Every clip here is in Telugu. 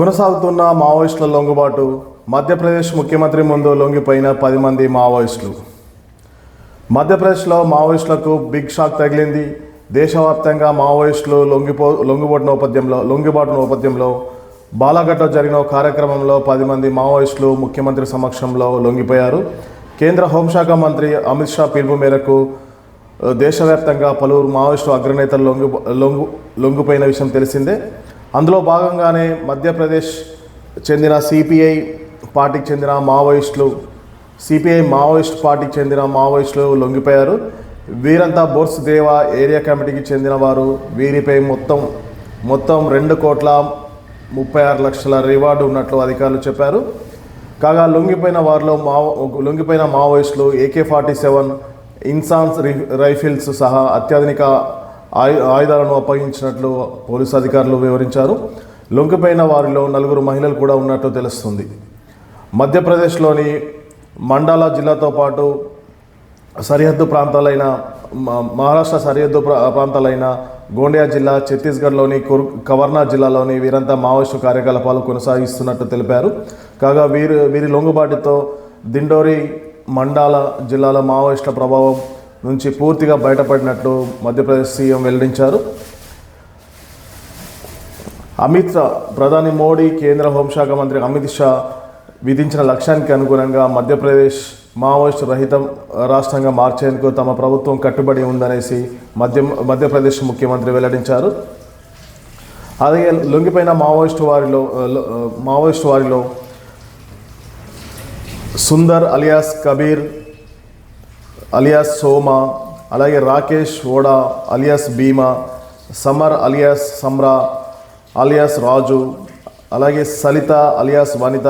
కొనసాగుతున్న మావోయిస్టుల లొంగుబాటు. మధ్యప్రదేశ్ ముఖ్యమంత్రి ముందు లొంగిపోయిన పది మంది మావోయిస్టులు. మధ్యప్రదేశ్లో మావోయిస్టులకు బిగ్ షాక్ తగిలింది. దేశవ్యాప్తంగా మావోయిస్టులు లొంగిపో లొంగిబాటు నేపథ్యంలో లొంగిబాటు నేపథ్యంలో బాలాఘట్లో జరిగిన కార్యక్రమంలో పది మంది మావోయిస్టులు ముఖ్యమంత్రి సమక్షంలో లొంగిపోయారు. కేంద్ర హోంశాఖ మంత్రి అమిత్ షా పిలుపు మేరకు దేశవ్యాప్తంగా పలువురు మావోయిస్టు అగ్రనేతలు లొంగి లొంగు లొంగిపోయిన విషయం తెలిసిందే. అందులో భాగంగానే మధ్యప్రదేశ్ చెందిన సిపిఐ పార్టీకి చెందిన మావోయిస్టులు సిపిఐ మావోయిస్ట్ పార్టీకి చెందిన మావోయిస్టులు లొంగిపోయారు. వీరంతా బోర్స్ దేవా ఏరియా కమిటీకి చెందిన వారు. వీరిపై మొత్తం మొత్తం రెండు కోట్ల ముప్పై ఆరు లక్షల రివార్డు ఉన్నట్లు అధికారులు చెప్పారు. కాగా లొంగిపోయిన వారిలో మావో లొంగిపోయిన మావోయిస్టులు ఏకే ఫార్టీ సెవెన్ ఇన్సాన్స్ రి- రైఫిల్స్ సహా అత్యాధునిక ఆయుధాలను అప్పగించినట్లు పోలీసు అధికారులు వివరించారు. లొంగిపోయిన వారిలో నలుగురు మహిళలు కూడా ఉన్నట్లు తెలుస్తుంది. మధ్యప్రదేశ్లోని మండాలా జిల్లాతో పాటు సరిహద్దు ప్రాంతాలైన మ- మహారాష్ట్ర సరిహద్దు ప్రా- ప్రాంతాలైన గోండియా జిల్లా ఛత్తీస్గఢ్లోని కుర్ కవర్నా జిల్లాలోని వీరంతా మావోయిస్టు కార్యకలాపాలు కొనసాగిస్తున్నట్టు తెలిపారు. కాగా వీరు వీరి లొంగుబాటుతో దిండోరి మండాల జిల్లాల మావోయిస్టుల ప్రభావం నుంచి పూర్తిగా బయటపడినట్లు మధ్యప్రదేశ్ సీఎం వెల్లడించారు. అమిత్ షా ప్రధాని మోడీ కేంద్ర హోంశాఖ మంత్రి అమిత్ షా విధించిన లక్ష్యానికి అనుగుణంగా మధ్యప్రదేశ్ మావోయిస్ట్ రహితం రాష్ట్రంగా మార్చేందుకు తమ ప్రభుత్వం కట్టుబడి ఉందనేసి మధ్య మధ్యప్రదేశ్ ముఖ్యమంత్రి వెల్లడించారు. అలాగే లొంగిపోయిన మావోయిస్టు వారిలో మావోయిస్ట్ మావోయిస్టు వారిలో సుందర్ అలియాస్ కబీర్ అలియాస్ సోమా అలాగే Rakesh Oda alias Bhima Samar alias Samra alias Raju అలాగే Salitha alias Vanitha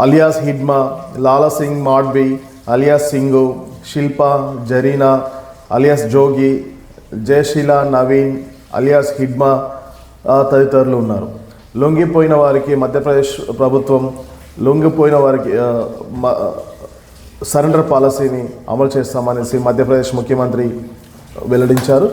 alias Hidma Lala Singh Madbi alias Singu Shilpa Zarina alias Jogi Jayasheela Naveen alias Hidma తదితరులు ఉన్నారు. లొంగిపోయిన వారికి మధ్యప్రదేశ్ ప్రభుత్వం లొంగిపోయిన వారికి మ- సరెండర్ పాలసీని అమలు చేస్తామనేసి మధ్యప్రదేశ్ ముఖ్యమంత్రి వెల్లడించారు.